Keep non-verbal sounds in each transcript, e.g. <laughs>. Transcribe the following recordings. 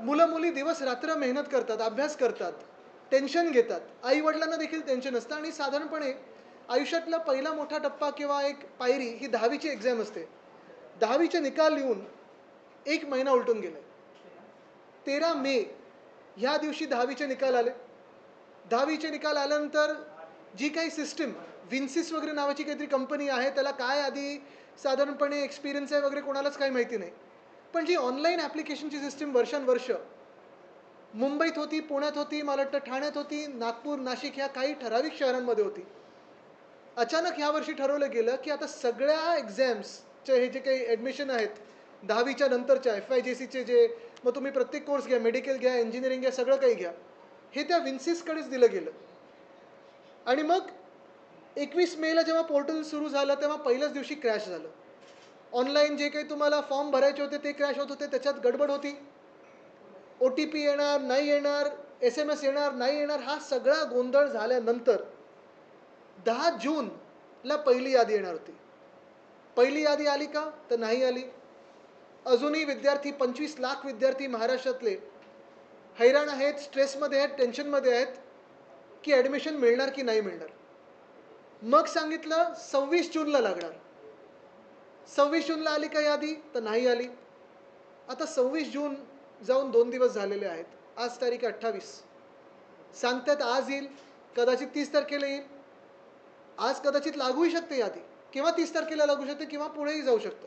मुलं मुली दिवस रात्र मेहनत करतात अभ्यास करतात टेन्शन घेतात. आई वडिलांना देखील टेन्शन असतं आणि साधारणपणे आयुष्यातला पहिला मोठा टप्पा किंवा एक पायरी ही दहावीची एक्झाम असते. दहावीचे निकाल लिहून एक महिना उलटून गेले. तेरा मे ह्या दिवशी दहावीचे निकाल आले. दहावीचे निकाल आल्यानंतर जी काही सिस्टीम विन्सिस वगैरे नावाची काहीतरी कंपनी आहे त्याला काय आधी साधारणपणे एक्सपिरियन्स आहे वगैरे कोणालाच काही माहिती नाही. पण जी ऑनलाईन ॲप्लिकेशनची सिस्टीम वर्षानुवर्ष मुंबईत होती पुण्यात होती मला वाटतं ठाण्यात होती नागपूर नाशिक ह्या काही ठराविक शहरांमध्ये होती. अचानक ह्या वर्षी ठरवलं गेलं की आता सगळ्या एक्झाम्सचे हे जे काही ॲडमिशन आहेत दहावीच्या नंतरच्या एफ आय जे सीचे जे मग तुम्ही प्रत्येक कोर्स घ्या मेडिकल घ्या इंजिनिअरिंग घ्या सगळं काही घ्या. हे त्या विन्सिसकडेच दिलं गेलं. आणि मग एकवीस मेला जेव्हा पोर्टल सुरू झालं तेव्हा पहिल्याच दिवशी क्रॅश झालं. ऑनलाईन जे काही तुम्हाला फॉर्म भरायचे होते ते क्रॅश होत होते त्याच्यात गडबड होती. ओ टी पी येणार नाही येणार एस एम एस येणार नाही येणार हा सगळा गोंधळ झाल्यानंतर दहा जूनला पहिली यादी येणार होती. पहिली यादी आली का? तर नाही आली. अजूनही विद्यार्थी पंचवीस लाख विद्यार्थी महाराष्ट्रातले हैराण आहेत स्ट्रेसमध्ये आहेत टेन्शनमध्ये आहेत की ॲडमिशन मिळणार की नाही मिळणार. मग सांगितलं सव्वीस जूनला लागणार. सव्वीस जूनला आली का यादी? तर नाही आली. आता सव्वीस जून जाऊन दोन दिवस झालेले आहेत. आज तारीख अठ्ठावीस. सांगतात आज येईल कदाचित तीस तारखेला येईल. आज कदाचित लागूही शकते यादी. किंवा तीस तारखेला लागू शकते किंवा पुढेही जाऊ शकतं.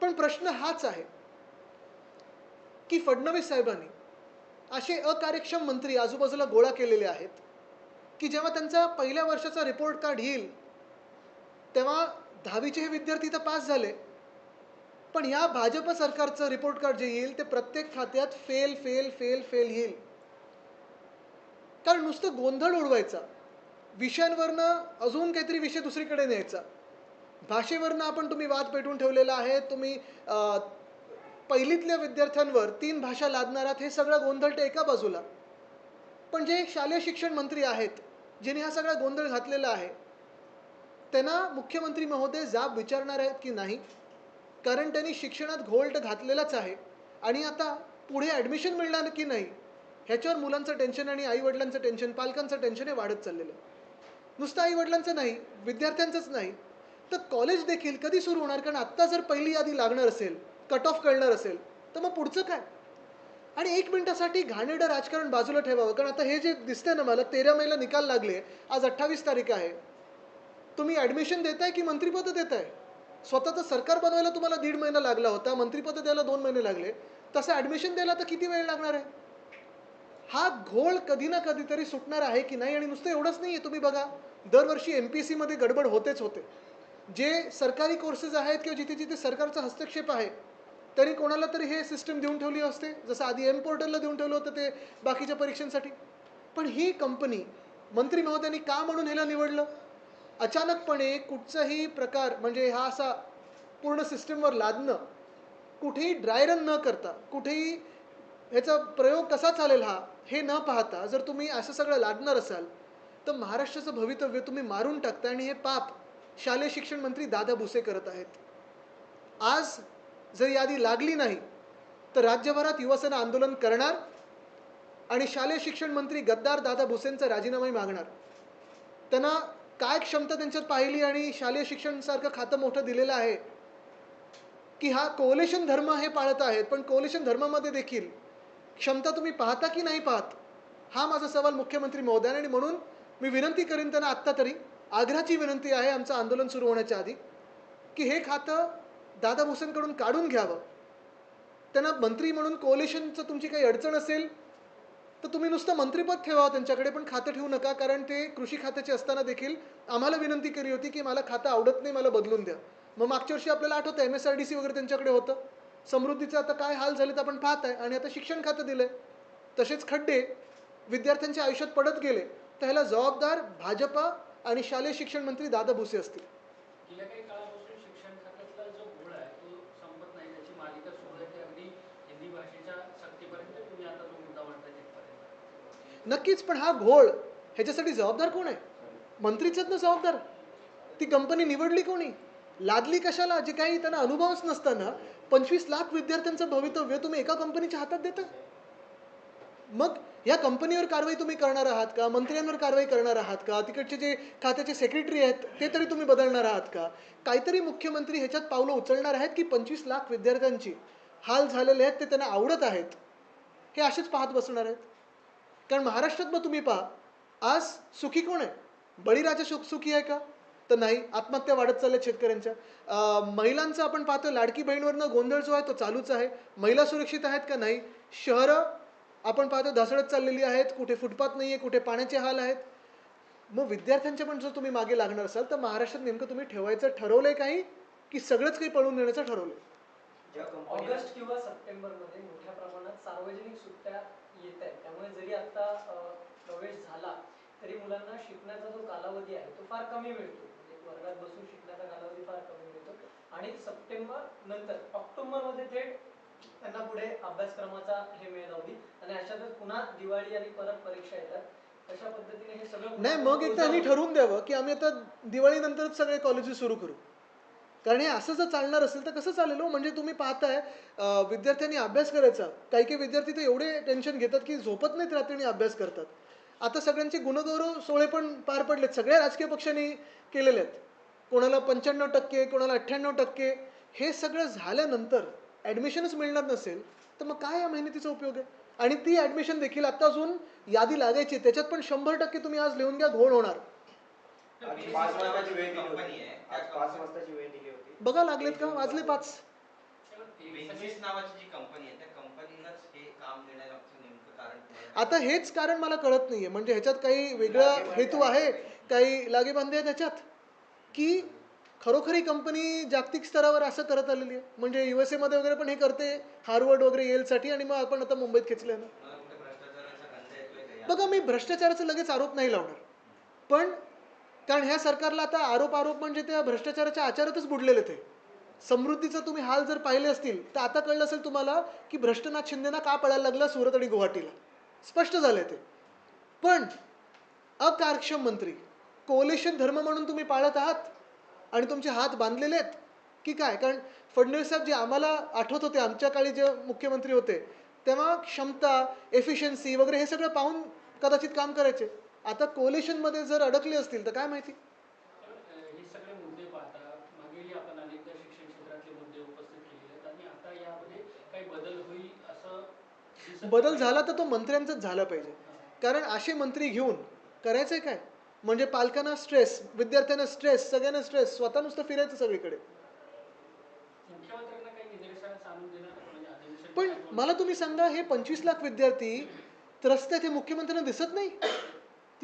पण प्रश्न हाच आहे की फडणवीस साहेबांनी असे अकार्यक्षम मंत्री आजूबाजूला गोळा केलेले आहेत की जेव्हा त्यांचा पहिल्या वर्षाचा रिपोर्ट कार्ड येईल तेव्हा दहावीचे हे विद्यार्थी तर पास झाले. पण या भाजप सरकारचं रिपोर्ट कार्ड जे येईल ते प्रत्येक खात्यात फेल फेल फेल फेल येईल. कारण नुसतं गोंधळ उडवायचा. विषयांवरनं अजून काहीतरी विषय दुसरीकडे न्यायचा. भाषेवरनं आपण तुम्ही वाद पेटून ठेवलेला आहे तुम्ही पहिलीतल्या विद्यार्थ्यांवर तीन भाषा लादणार आहात हे सगळं गोंधळ ते एका बाजूला. पण जे शालेय शिक्षण मंत्री आहेत ज्यांनी हा सगळा गोंधळ घातलेला आहे त्यांना मुख्यमंत्री महोदय जाब विचारणार आहेत की नाही? कारण त्यांनी शिक्षणात घोल्ट घातलेलाच आहे. आणि आता पुढे ॲडमिशन मिळणार की नाही? ह्याच्यावर मुलांचं टेन्शन आणि आईवडिलांचं टेन्शन पालकांचं टेन्शन हे वाढत चाललेलं आहे. नुसतं आईवडिलांचं नाही विद्यार्थ्यांचंच नाही. तर कॉलेज देखील कधी सुरू होणार? कारण आत्ता जर पहिली यादी लागणार असेल कट ऑफ कळणार असेल तर मग पुढचं काय? आणि एक मिनिटासाठी घाणेडं राजकारण बाजूला ठेवावं. कारण आता हे जे दिसतंय ना मला तेरा मेला निकाल लागले. आज अठ्ठावीस तारीख आहे. तुम्ही ॲडमिशन देताय की मंत्रिपद देताय? स्वतःचं सरकार बनवायला तुम्हाला दीड महिना लागला होता मंत्रिपद द्यायला दोन महिने लागले. तसं ॲडमिशन द्यायला तर किती वेळ लागणार आहे? हा घोळ कधी ना कधीतरी सुटणार आहे की नाही? आणि नुसतं एवढंच नाही आहे तुम्ही बघा. दरवर्षी एम पी एस सीमध्ये गडबड होतेच होते. जे सरकारी कोर्सेस आहेत किंवा जिथे जिथे सरकारचा हस्तक्षेप आहे तरी कोणाला तरी हे सिस्टम देऊन ठेवली असते. जसं आधी एम पोर्टलला देऊन ठेवलं होतं ते बाकीच्या परीक्षांसाठी. पण ही कंपनी मंत्री महोदयांनी का म्हणून ह्याला निवडलं? अचानकपणे कुठचाही प्रकार म्हणजे हा असा पूर्ण सिस्टमवर लादणं कुठेही ड्राय रन न करता कुठेही ह्याचा प्रयोग कसा चालेल हा हे न पाहता जर तुम्ही असं सगळं लादणार असाल तर महाराष्ट्राचं भवितव्य तुम्ही मारून टाकता आणि हे पाप शालेय शिक्षण मंत्री दादा भुसे करत आहेत. आज जर यादी लागली नाही तर राज्यभरात युवासेना आंदोलन करणार आणि शालेय शिक्षण मंत्री गद्दार दादा भुसेंचा राजीनामाही मागणार. त्यांना काय क्षमता त्यांच्यात पाहिली आणि शालेय शिक्षणसारखं खातं मोठं दिलेलं आहे? की हा कोलेशन धर्म हे पाळत आहेत पण कोलेशन धर्मामध्ये देखील क्षमता तुम्ही पाहता की नाही पाहत? हा माझा सवाल मुख्यमंत्री महोदयाने आणि म्हणून मी विनंती करीन त्यांना आत्ता तरी. आग्रहाची विनंती आहे आमचं आंदोलन सुरू होण्याच्या आधी की हे खातं दादा भुसेंकडून काढून घ्यावं. त्यांना मंत्री म्हणून कोलेशनचं तुमची काही अडचण असेल तर तुम्ही नुसतं मंत्रिपद ठेवा त्यांच्याकडे पण खातं ठेवू नका कारण ते कृषी खात्याचे असताना देखील आम्हाला विनंती केली होती की मला खातं आवडत नाही मला बदलून द्या. मग मागच्या वर्षी आपल्याला आठवतं M S R D C वगैरे त्यांच्याकडे होतं. समृद्धीचं आता काय हाल झाले तर आपण पाहत आहे आणि आता शिक्षण खातं दिलंय. तसेच खड्डे विद्यार्थ्यांच्या आयुष्यात पडत गेले तर ह्याला जबाबदार भाजपा आणि शालेय शिक्षण मंत्री दादा भुसे असतील गेल्या काही काळापासून शिक्षण खात्यातला जो घोळ आहे तो संपत नाही त्याची मालिका सुरू आहे ते अगदी हिंदी भाषेच्या सक्तीपर्यंत तुम्ही आता जो मुद्दा मांडताय तिथपर्यंत नक्कीच पण हा घोळ ह्याच्यासाठी जबाबदार कोण आहे? मंत्रीच ना जबाबदार. ती कंपनी निवडली कोणी? लादली कशाला? जे काही त्यांना अनुभवच नसताना पंचवीस लाख विद्यार्थ्यांचं भवितव्य तुम्ही एका कंपनीच्या हातात देता? मग या कंपनीवर कारवाई तुम्ही करणार आहात का? मंत्र्यांवर कारवाई करणार आहात का? तिकडचे जे खात्याचे सेक्रेटरी आहेत ते तरी तुम्ही बदलणार आहात का? काहीतरी मुख्यमंत्री ह्याच्यात पावलं उचलणार आहेत की पंचवीस लाख विद्यार्थ्यांची? हाल झालेले आहेत ते त्यांना आवडत आहेत. हे असेच पाहत बसणार आहेत. कारण महाराष्ट्रात मग तुम्ही पहा आज सुखी कोण आहे? बळीराजा सुख सुखी आहे का? तर नाही आत्महत्या वाढत चालल्या शेतकऱ्यांच्या. महिलांचं आपण पाहतो लाडकी बहीणवरनं गोंधळ जो आहे तो चालूच आहे. महिला सुरक्षित आहेत का नाही? शहरं आपण पाहतो ढासळत चाललेली आहेत कुठे फुटपाथ नाही आहे कुठे पाण्याचे हाल आहेत. मग विद्यार्थ्यांच्या पण जर तुम्ही मागे लागणार असाल तर महाराष्ट्रात नेमकं तुम्ही ठेवायचं ठरवलंय काही? की सगळंच काही पळून नेण्याचं ठरवलंय? ऑगस्ट किंवा सप्टेंबरमध्ये मोठ्या प्रमाणात सार्वजनिक सुट्ट्या येत आहेत. त्यामुळे जरी आता प्रवेश झाला तरी मुलांना शिकण्याचा जो कालावधी आहे तो फार कमी मिळतो. म्हणजे वर्गात बसून शिकण्याचा कालावधी फार कमी मिळतो. आणि सप्टेंबर नंतर ऑक्टोबरमध्ये थेट त्यांना पुढे अभ्यासक्रमाचा हे मिळत होती आणि अशातच पुन्हा दिवाळी आणि परत परीक्षा येतात. अशा पद्धतीने हे सगळं नाही मग एक त्यांनी ठरवून द्यावं की आम्ही आता दिवाळीनंतरच सगळे कॉलेजेस सुरू करू. कारण हे असं जर चालणार असेल तर कसं चालेल हो? म्हणजे तुम्ही पाहताय विद्यार्थ्यांनी अभ्यास करायचा. काही काही विद्यार्थी तर एवढे टेन्शन घेतात की झोपत नाहीत रात्री आणि अभ्यास करतात. आता सगळ्यांचे गुणगौरव सोहळे पण पार पडलेत. सगळ्या राजकीय पक्षांनी केलेले आहेत. कोणाला पंच्याण्णव टक्के कोणाला अठ्ठ्याण्णव टक्के हे सगळं झाल्यानंतर ॲडमिशनच मिळणार नसेल तर मग काय या मेहनतीचा उपयोग आहे? आणि ती ॲडमिशन देखील आता अजून यादी लागायची त्याच्यात पण शंभर टक्के तुम्ही आज लिहून घ्या घोळ होणार. बघा लागलेत का? वाजले पाच. आता हेच कारण मला कळत नाहीये. म्हणजे ह्याच्यात काही वेगळा हेतू आहे? काही लागेबांधे आहे त्याच्यात? की खरोखर ही कंपनी जागतिक स्तरावर असं करत आलेली आहे? म्हणजे युएसए मध्ये वगैरे पण हे करते हार्वर्ड वगैरे येलसाठी आणि मग आपण आता मुंबईत खेचले ना? बघा मी भ्रष्टाचाराचा लगेच आरोप नाही लावणार. पण कारण ह्या सरकारला आता आरोप आरोप म्हणजे त्या भ्रष्टाचाराच्या आचारातच बुडलेले ते. समृद्धीचं तुम्ही हाल जर पाहिले असतील तर आता कळलं असेल तुम्हाला की भ्रष्टनाथ शिंदेना का पळायला लागला सुरत आणि गुवाहाटीला. स्पष्ट झालंय ते. पण अकार्यक्षम मंत्री कोलेशन धर्म म्हणून तुम्ही पाळत आहात आणि तुमचे हात बांधलेले आहेत की काय? कारण फडणवीस साहेब जे आम्हाला आठवत होते आमच्या काळी जे मुख्यमंत्री होते तेव्हा क्षमता एफिशियन्सी वगैरे हे सगळं पाहून कदाचित काम करायचे. आता कोलेशनमध्ये जर अडकले असतील तर काय माहिती? बदल. झाला तर तो मंत्र्यांचाच झाला पाहिजे. कारण असे मंत्री घेऊन करायचंय काय? म्हणजे पालकांना स्ट्रेस विद्यार्थ्यांना स्ट्रेस सगळ्यांना स्ट्रेस स्वतः नुसतं फिरायचं सगळीकडे. म्हणजे पण मला तुम्ही सांगा हे पंचवीस लाख विद्यार्थी त्रस्त आहेत हे मुख्यमंत्र्यांना दिसत नाही?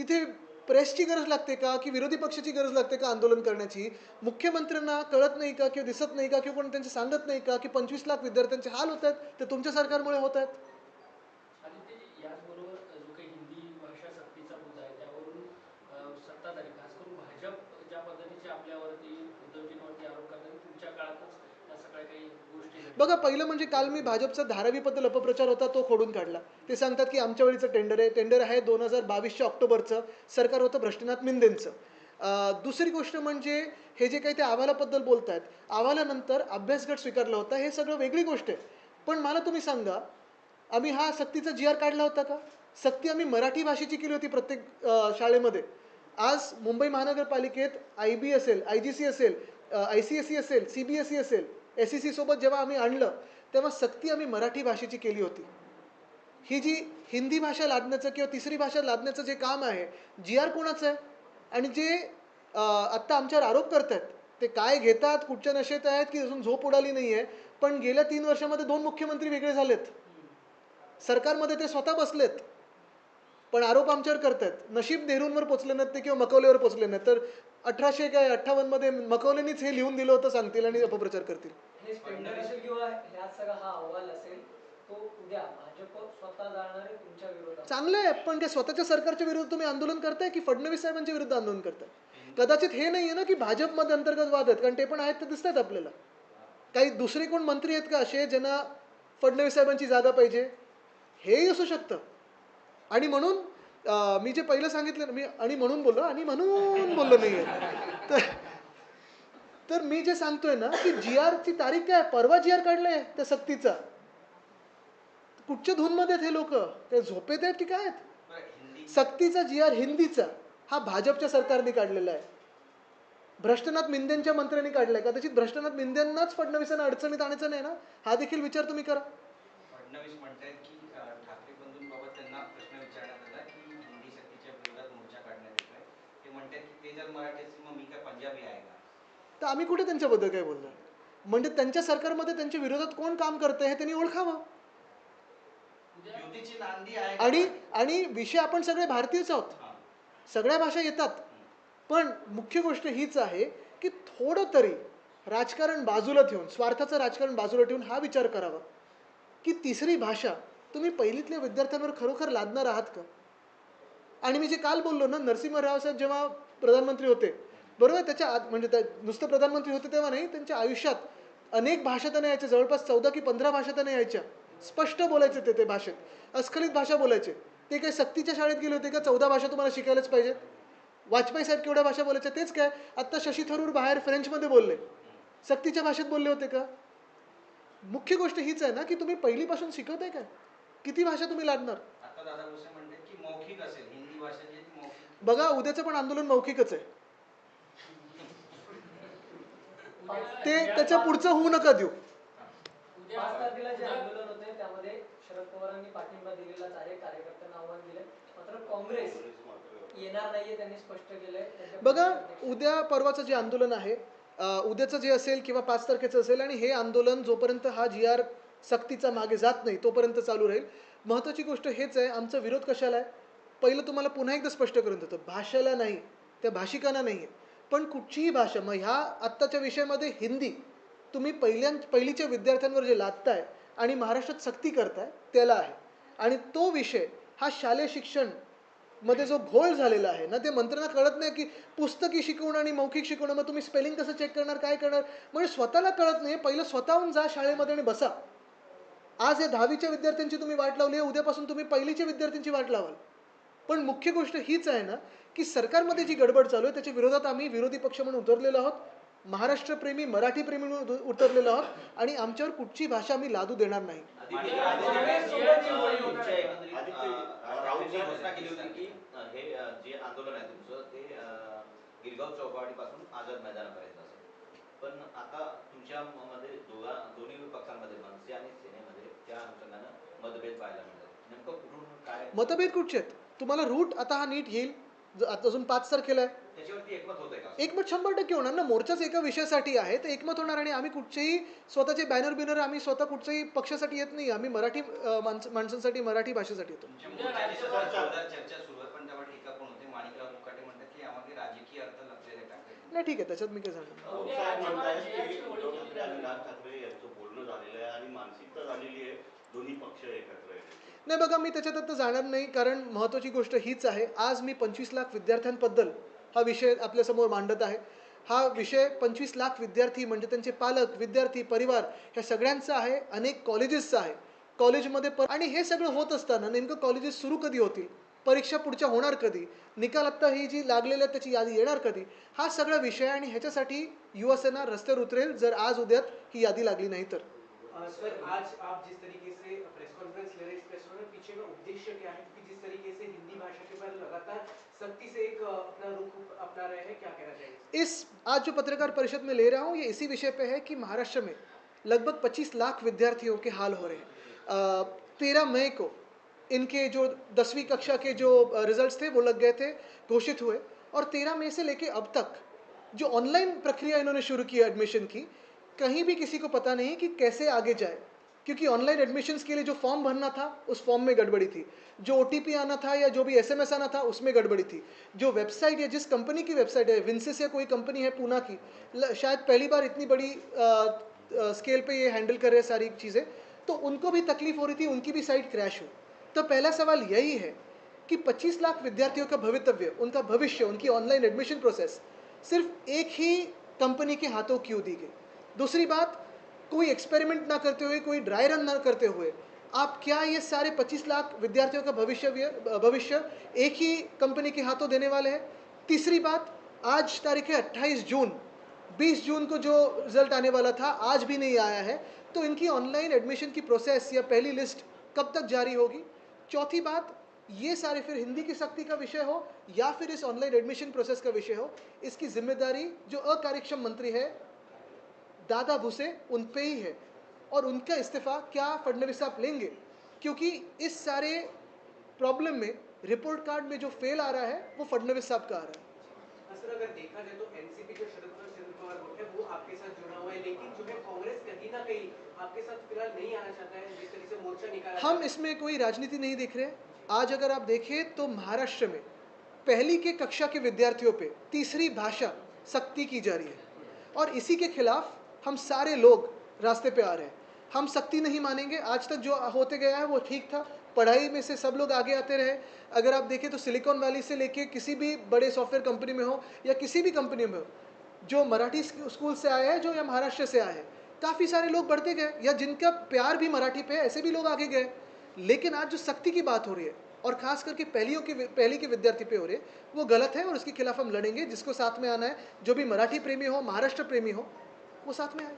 तिथे प्रेसची गरज लागते का की विरोधी पक्षाची गरज लागते का आंदोलन करण्याची? मुख्यमंत्र्यांना कळत नाही का किंवा दिसत नाही का किंवा कोणी त्यांचे सांगत नाही का की पंचवीस लाख विद्यार्थ्यांचे हाल होत आहेत ते तुमच्या सरकारमुळे होत आहेत आणि ते याचबरोबर जो काही हिंदी भाषा सक्तीचा मुद्दा आहे त्यावरून अ, सत्ताधारी खास करून भाजप ज्या पद्धतीचे आपल्यावरती उद्धवजींवरती आरोप करतात तुमच्या काळातच या सगळ्या काही गोष्टी घडल्या. बघा पहिलं म्हणजे काल मी भाजपचा धारावीबद्दल अपप्रचार होता तो खोडून काढला. ते सांगतात की आमच्या वेळीचं टेंडर आहे. टेंडर आहे दोन हजार बावीसच्या ऑक्टोबरचं. सरकार होतं भ्रष्टनाथ मिंदेंचं. दुसरी गोष्ट म्हणजे हे जे काही ते अहवालाबद्दल बोलत आहेत अहवालानंतर अभ्यासगट स्वीकारला होता हे सगळं वेगळी गोष्ट आहे. पण मला तुम्ही सांगा आम्ही हा सक्तीचा जी आर काढला होता का? सक्ती आम्ही मराठी भाषेची केली होती प्रत्येक शाळेमध्ये. आज मुंबई महानगरपालिकेत आय बी असेल आय जी सी असेल आय सी एस सी असेल सी बी एस सी असेल एस सी सीसोबत जेव्हा आम्ही आणलं तेव्हा सक्ती आम्ही मराठी भाषेची केली होती. ही जी हिंदी भाषा लादण्याचं किंवा तिसरी भाषा लादण्याचं जे काम आहे जी आर कोणाचं आहे? आणि जे आत्ता आमच्यावर आरोप करतात ते काय घेतात कुठच्या नशेत आहेत की अजून झोप उडाली नाही आहे पण गेल्या तीन वर्षामध्ये दोन मुख्यमंत्री वेगळे झालेत. सरकारमध्ये ते स्वतः बसलेत. पण आरोप आमच्यावर करतात नशीब नेहरूंवर पोचले नाहीत ते किंवा मकवलेवर पोचले नाहीत. तर अठराशे काय अठ्ठावन्नमध्ये मकवलेनीच हे लिहून दिलं होतं सांगतील आणि अपप्रचार करतील. तो चांगलं आहे पण काय स्वतःच्या सरकारच्या विरुद्ध तुम्ही आंदोलन करताय की फडणवीस साहेबांच्या विरुद्ध आंदोलन करताय? कदाचित हे नाही आहे ना की भाजपमध्ये अंतर्गत वाद आहेत कारण ते पण आहेत ते दिसत आहेत आपल्याला. काही दुसरे कोण मंत्री आहेत का असे ज्यांना फडणवीस साहेबांची जागा पाहिजे? हेही असू शकतं. आणि म्हणून मी जे पहिलं सांगितलं ना मी आणि म्हणून बोललो आणि म्हणून बोललो नाही तर तर मी जे सांगतोय ना की जी आरची तारीख काय? परवा जी आर काढलाय त्या सक्तीचा. कुठच्या धूनमध्ये आहेत हे लोक? ते झोपेत आहेत की काय आहेत? सक्तीचा जी आर हिंदीचा. हा भाजपच्या सरकारने काढलेला आहे. भ्रष्टनाथ मिंदेंच्या मंत्र्यांनी काढलाय. कदाचित भ्रष्टनाथ मिंदेंनाच फडणवीसांना अडचणीत आणायचं नाही ना? हा देखील विचार तुम्ही करा. फडणवीस म्हणतायत म्हणतात की ते जर मराठी असेल मग मी काय पंजाबी आहे का? तर आम्ही कुठे त्यांच्याबद्दल काय बोलणार? म्हणजे त्यांच्या सरकारमध्ये त्यांच्या विरोधात कोण काम करतंय हे त्यांनी ओळखावं. उद्या युतीची नांदी आहे का? आणि आणि विषय आपण सगळे भारतीयच आहोत. हां. सगळ्या भाषा येतात. पण मुख्य गोष्ट हीच आहे की थोडं तरी राजकारण बाजूला ठेवून स्वार्थाचं राजकारण बाजूला ठेवून हा विचार करावा. की तिसरी भाषा तुम्ही पहिलीतल्या विद्यार्थ्यांवर खरोखर लादणार आहात का? आणि मी जे काल बोललो ना नरसिंह राव साहेब जेव्हा प्रधानमंत्री होते बरोबर? त्याच्या आत म्हणजे त्या नुसतं प्रधानमंत्री होते तेव्हा नाही त्यांच्या आयुष्यात अनेक भाषा त्यांना यायच्या. जवळपास चौदा की पंधरा भाषा त्यांना यायच्या. स्पष्ट बोलायचे ते ते भाषेत. अस्खलित भाषा बोलायचे. ते काही सक्तीच्या शाळेत गेले होते का? चौदा भाषा तुम्हाला शिकायलाच पाहिजेत. वाजपेयी साहेब केवढ्या भाषा बोलायच्या तेच काय? आत्ता शशी थरूर बाहेर फ्रेंचमध्ये बोलले. सक्तीच्या भाषेत बोलले होते का? मुख्य गोष्ट हीच आहे ना की तुम्ही पहिलीपासून शिकवताय काय? किती भाषा तुम्ही लादणार? बघा उद्याचं पण आंदोलन मौखिकच आहे. ते त्याच्या पुढचं होऊ नका देऊ. बघा उद्या परवाचं जे आंदोलन आहे उद्याचं जे असेल किंवा पाच तारखेचं असेल आणि हे आंदोलन जोपर्यंत हा जी आर सक्तीचा मागे जात नाही तोपर्यंत चालू राहील. महत्त्वाची गोष्ट हेच आहे आमचा विरोध कशाला आहे? पहिलं तुम्हाला पुन्हा एकदा स्पष्ट करून देतो. भाषेला नाही त्या भाषिकांना नाही आहे पण कुठचीही भाषा मग ह्या आत्ताच्या विषयामध्ये हिंदी तुम्ही पहिल्या पहिलीच्या विद्यार्थ्यांवर जे लादताय आणि महाराष्ट्रात सक्ती करताय त्याला आहे. आणि तो विषय हा शालेय शिक्षणमध्ये जो घोळ झालेला आहे ना ते मंत्र्यांना कळत नाही की पुस्तकी शिकवणं आणि मौखिक शिकवणं मग तुम्ही स्पेलिंग कसं चेक करणार काय करणार? म्हणजे स्वतःला कळत नाही पहिलं स्वतःहून जा शाळेमध्ये आणि बसा. आज या दहावीच्या विद्यार्थ्यांची तुम्ही वाट लावली आहे उद्यापासून तुम्ही पहिलीच्या विद्यार्थ्यांची वाट लावाल. पण मुख्य गोष्ट हीच आहे ना की सरकारमध्ये जी गडबड चालू आहे त्याच्या विरोधात आम्ही विरोधी पक्ष म्हणून उतरलेलो आहोत महाराष्ट्रप्रेमी मराठीप्रेमी म्हणून उत- उतरलेलो आहोत आणि आमच्यावर कुठची भाषा आम्ही लादू देणार नाही. गिरगाव चौपाटीपासून आझाद मैदानापर्यंत असेल पण आता तुमच्या म- मध्ये दोघा दोन्ही पक्षांमध्ये मनसे आणि सेनेमध्ये त्या अनुषंगानं मतभेद पाहायला मिळतात नेमकं कुठून काय मतभेद कुठचे आहेत? तुम्हाला रूट आता हा नीट येईल. अजून पाच तारखेला आहे त्याच्यावरती एकमत शंभर टक्के होणार ना. मोर्चाच एका विषयासाठी आहे. तर एकमत होणार आणि आम्ही कुठचेही स्वतःचे बॅनर बिनर आम्ही स्वतः कुठच्याही पक्षासाठी येत नाही. आम्ही मराठी माणसांसाठी मराठी भाषेसाठी येतो. ठाकरे नाही ठीक आहे. त्याच्यात मी काय सांगणार? नाही बघा मी त्याच्यात आता जाणार नाही कारण महत्त्वाची गोष्ट हीच आहे. आज मी पंचवीस लाख विद्यार्थ्यांबद्दल हा विषय आपल्यासमोर मांडत आहे. हा विषय पंचवीस लाख विद्यार्थी म्हणजे त्यांचे पालक विद्यार्थी परिवार ह्या सगळ्यांचा आहे अनेक कॉलेजेसचा आहे. कॉलेजमध्ये प आणि हे सगळं होत असताना नेमकं कॉलेजेस सुरू कधी होतील? परीक्षा पुढच्या होणार कधी? निकाल आत्ता ही जी लागलेली आहे त्याची यादी येणार कधी? हा सगळा विषय आणि ह्याच्यासाठी युवासेना रस्त्यावर उतरेल जर आज उद्यात ही यादी लागली नाही तर. सर, आज आप जिस तरीके से प्रेस कॉन्फ्रेंस ले रहे इस प्रेस कॉन्फ्रेंस पीछे में उद्देश्य क्या है? क्योंकि जिस तरीके से हिंदी भाषा के पर लगातार सख्ती से एक अपना रुख अपना रहे हैं, क्या कहना चाहिए? इस, आज जो पत्रकार परिषद में ले रहा हूँ, ये इसी विषय पे है कि महाराष्ट्र में लगभग 25 लाख विद्यार्थियों के हाल हो रहे हैं। तेरह मई को इनके जो दसवीं कक्षा के जो रिजल्ट्स थे, वो लग गए थे, घोषित हुए। और तेरह मई से लेके अब तक जो ऑनलाइन प्रक्रिया इन्होंने शुरू की एडमिशन की कहीं भी किसी को पता नहीं कि कैसे आगे जाए। क्योंकि ऑनलाइन एडमिशन्स के लिए जो फॉर्म भरना था, उस फॉर्म में गड़बड़ी थी। जो ओटीपी आना था या जो भी एसएमएस आना था, उसमें गड़बड़ी थी। जो वेबसाइट या जिस कंपनी की वेबसाइट है विंसिस या कोई कंपनी है पूना की शायद पहली बार इतनी बड़ी स्केल पे ये हैंडल कर रहे हैं सारी चीज़ें तो उनको भी तकलीफ़ हो रही थी, उनकी भी साइट क्रैश हुई। तो पहला सवाल यही है कि 25 लाख विद्यार्थियों का भवितव्य, उनका भविष्य, उनकी ऑनलाइन एडमिशन प्रोसेस सिर्फ़ एक ही कंपनी के हाथों क्यों दी गई? दूसरी बात, कोई एक्सपेरिमेंट ना करते हुए, कोई ड्राई रन ना करते हुए, आप क्या ये सारे 25 लाख विद्यार्थियों का भविष्य भविष्य एक ही कंपनी के हाथों देने वाले हैं? तीसरी बात, आज तारीख है 28 जून 20 जून को जो रिज़ल्ट आने वाला था, आज भी नहीं आया है तो इनकी ऑनलाइन एडमिशन की प्रोसेस या पहली लिस्ट कब तक जारी होगी? चौथी बात, ये सारे फिर हिंदी की सख्ती का विषय हो या फिर इस ऑनलाइन एडमिशन प्रोसेस का विषय हो, इसकी ज़िम्मेदारी जो अकार्यक्षम मंत्री है दादा भूसे उन पे ही है। और उनका इस्तीफा क्या फडनवीस साहब लेंगे? क्योंकि इस सारे प्रॉब्लम में रिपोर्ट कार्ड में जो फेल आ रहा है वो फडणवीस साहब का आ रहा है। सर अगर देखा जाए तो एनसीपी जो शरद पवार है वो आपके साथ जुड़ा हुआ है लेकिन जो है कांग्रेस कहीं ना कहीं आपके साथ फ़िलहाल नहीं आना चाहता है जिस तरीके से मोर्चा निकाला हम इसमें कोई राजनीति नहीं देख रहे आज अगर आप देखें तो महाराष्ट्र में पहली के कक्षा के विद्यार्थियों पे तीसरी भाषा सख्ती की जा रही है। और इसी के खिलाफ हम सारे लोग रास्ते पे आ रहे हैं। हम सख्ती नहीं मानेंगे। आज तक जो होते गया है, वो ठीक था। पढ़ाई में से सब लोग आगे आते रहे। अगर आप देखें तो सिलिकॉन वैली से लेके किसी भी बड़े सॉफ्टवेयर कंपनी में हो या किसी भी कंपनी में हो, जो मराठी स्कूल से आए हैं, जो या महाराष्ट्र से आए हैं, काफ़ी सारे लोग बढ़ते गए या जिनका प्यार भी मराठी पे ऐसे भी लोग आगे गए लेकिन आज जो सख्ती की बात हो रही है और खास करके पहलियों के पहली के विद्यार्थी पे हो रहे वो गलत है और उसके खिलाफ हम लड़ेंगे। जिसको साथ में आना है, जो भी मराठी प्रेमी हो, महाराष्ट्र प्रेमी हो वो साथ में आए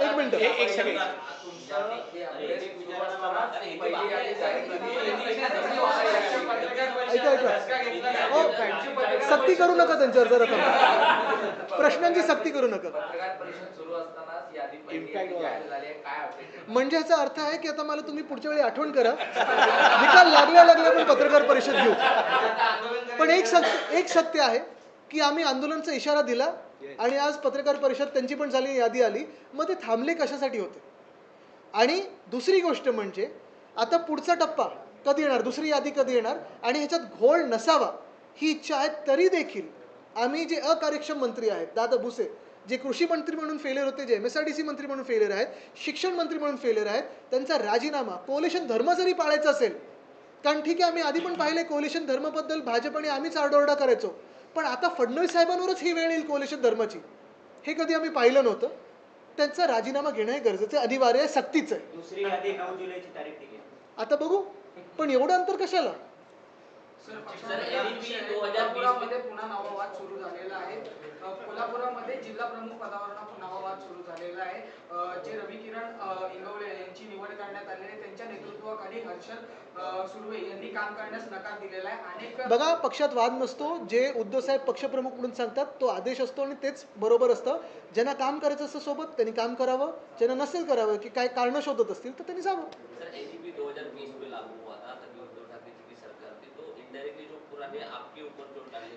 एक मिनट एक एक सेकंड ऐका ऐका. हो, सक्ती करू नका त्यांच्यावर जरा थांबा. प्रश्नांची सक्ती करू नका. म्हणजे याचा अर्थ आहे की आता मला तुम्ही पुढच्या वेळी आठवण करा. निकाल लागल्या लागल्या पण पत्रकार परिषद घेऊ. पण एक सत्य एक सत्य आहे की आम्ही आंदोलनचा इशारा दिला आणि आज पत्रकार परिषद त्यांची पण झाली यादी आली. मग ते थांबले कशासाठी होते? आणि दुसरी गोष्ट म्हणजे आता पुढचा टप्पा. कधी येणार? दुसरी यादी कधी येणार? आणि ह्याच्यात घोळ नसावा ही इच्छा आहे तरी देखील. आम्ही जे अकार्यक्षम मंत्री आहेत दादा भुसे जे कृषी मंत्री म्हणून फेलियर होते जे M S R D C मंत्री म्हणून फेलियर आहेत शिक्षण मंत्री म्हणून फेलियर आहेत त्यांचा राजीनामा कोलेशन धर्म जरी पाळायचा असेल कारण ठीक आहे आम्ही आधी पण पाहिले कोलेशन धर्माबद्दल भाजप आणि आम्हीच आरडाओरडा करायचो. पण आता फडणवीस साहेबांवरच ही वेळ येईल कोलेशन धर्माची. हे कधी आम्ही पाहिलं नव्हतं. त्यांचा राजीनामा घेणं हे गरजेचं आहे, अनिवार्य आहे सक्तीचं आहे. आता बघू. पण एवढं अंतर कशाला? सर कोल्हापुरामध्ये पुन्हा नावावाद सुरू झालेला आहे. कोल्हापुरामध्ये जिल्हा प्रमुख पदावर नावावाद सुरू झालेला आहे. जे रवी किरण इंगवले यांची निवड करण्यात आलेली आहे. त्यांच्या नेतृत्वाखाली हर्षल अ, सुर्वे यांनी काम करण्यास नकार दिलेला आहे. अनेक बघा पक्षात वाद नसतो. जे उद्धव साहेब पक्षप्रमुख म्हणून सांगतात तो आदेश असतो आणि तेच बरोबर असतं. ज्यांना काम करायचं असतं सोबत त्यांनी काम करावं. ज्यांना नसेल करावं की काय कारणं शोधत असतील तर त्यांनी जावं.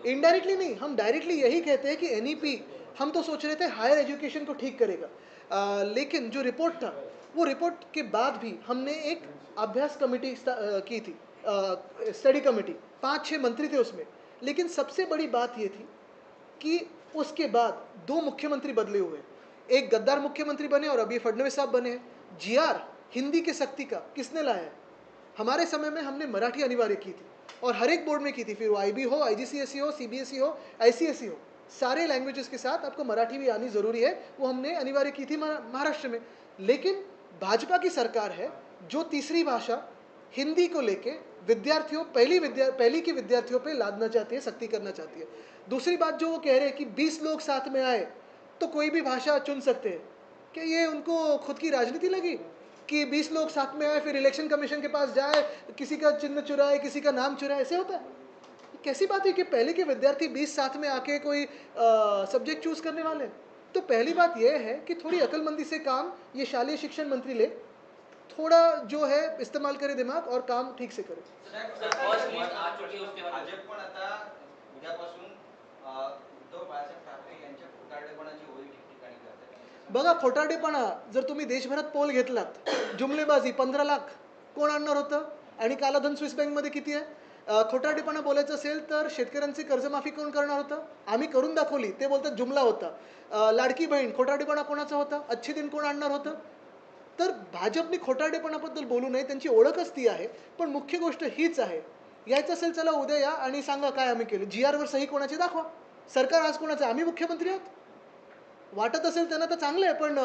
इनडायरेक्टली नहीं हम डायरेक्टली यही कहते हैं कि एनईपी हम तो सोच रहे थे हायर एजुकेशन को ठीक करेगा। अ, लेकिन जो रिपोर्ट था वो रिपोर्ट के बाद भी हमने एक अभ्यास कमेटी की थी। स्टडी कमेटी पाँच छह मंत्री थे उसमें। लेकिन सबसे बड़ी बात ये थी कि उसके बाद दो मुख्यमंत्री बदले हुए एक गद्दार मुख्यमंत्री बने और अभी फडणवीस साहब बने जीआर हिंदी के शक्ति का किसने लाया हमारे समय में हमने मराठी अनिवार्य की थी। और हर एक बोर्ड में की थी। फिर वो आई हो आई हो सी हो आई हो, सारे लैंग्वेजेस के साथ आपको मराठी भी आनी ज़रूरी है। वो हमने अनिवार्य की थी महाराष्ट्र में। लेकिन भाजपा की सरकार है, जो तीसरी भाषा हिंदी को लेके विद्यार्थियों, पहली विद्या पहली के विद्यार्थियों पे लादना चाहती है, सख्ती करना चाहती है। दूसरी बात जो वो कह रहे हैं कि 20 लोग साथ में आए तो कोई भी भाषा चुन सकते हैं। क्या ये उनको खुद की राजनीति लगी? कि 20 लोग साथ में आए फिर इलेक्शन कमीशन के पास जाए किसी का चिन्ह चुराए किसी का नाम चुराए ऐसे होता है। कैसी बात है कि पहले के विद्यार्थी 20 साथ में आके कोई सब्जेक्ट चूज़ करने वाले तो पहली बात यह है कि थोड़ी अकलमंदी से काम ये शालेय शिक्षण मंत्री ले। थोड़ा जो है इस्तेमाल करे दिमाग और काम ठीक से करे। फ़र्स्ट लिस्ट आ चुकी उसके बाद भाजप पण आता उद्यापासून उद्धव बाळासाहेब ठाकरे यांच्या बघा खोटारडेपणा. जर तुम्ही देशभरात पोल घेतलात जुमलेबाजी पंधरा लाख कोण आणणार होतं? आणि कालाधन स्विस बँकमध्ये किती आहे? खोटारडेपणा बोलायचं असेल तर शेतकऱ्यांची कर्जमाफी कोण करणार होतं? आम्ही करून दाखवली. ते बोलतात जुमला होता. लाडकी बहीण खोटारडेपणा कोणाचा होता? अच्छे दिन कोण आणणार होतं? तर भाजपने खोटारडेपणाबद्दल बोलू नये त्यांची ओळखच ती आहे. पण मुख्य गोष्ट हीच आहे. यायचं असेल चला उद्या या आणि सांगा काय आम्ही केलं. जी आरवर सही कोणाची दाखवा. सरकार आज कोणाचं? आहे? आम्ही मुख्यमंत्री आहोत? वाटत असेल त्यांना तर चांगलं आहे पण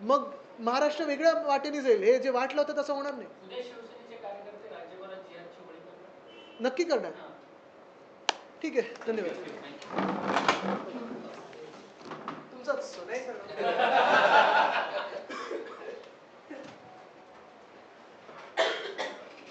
मग महाराष्ट्र वेगळ्या वाटेने जाईल. हे जे वाटलं होतं तसं होणार नाही. नक्की करणार. ठीक आहे. धन्यवाद. तुमचाच <laughs>